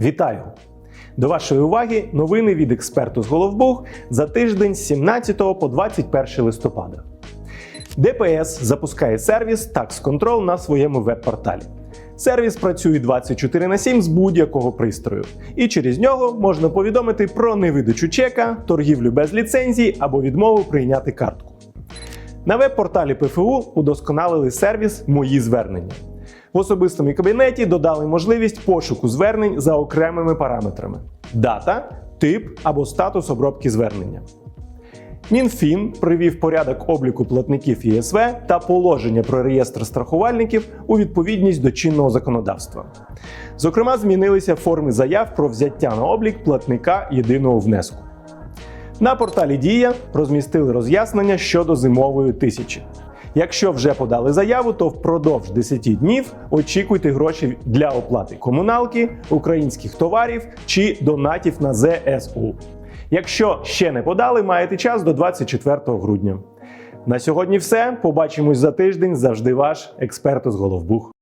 Вітаю! До вашої уваги новини від експерту з Головбух за тиждень з 17 по 21 листопада. ДПС запускає сервіс Tax Control на своєму веб-порталі. Сервіс працює 24 на 7 з будь-якого пристрою, і через нього можна повідомити про невидачу чека, торгівлю без ліцензії або відмову прийняти картку. На веб-порталі ПФУ удосконалили сервіс Мої звернення. В особистому кабінеті додали можливість пошуку звернень за окремими параметрами: дата, тип або статус обробки звернення. Мінфін привів порядок обліку платників ЄСВ та положення про реєстр страхувальників у відповідність до чинного законодавства. Зокрема, змінилися форми заяв про взяття на облік платника єдиного внеску. На порталі Дія розмістили роз'яснення щодо зимової тисячі. Якщо вже подали заяву, то впродовж 10 днів очікуйте гроші для оплати комуналки, українських товарів чи донатів на ЗСУ. Якщо ще не подали, маєте час до 24 грудня. На сьогодні все. Побачимось за тиждень. Завжди ваш експерт з Головбух.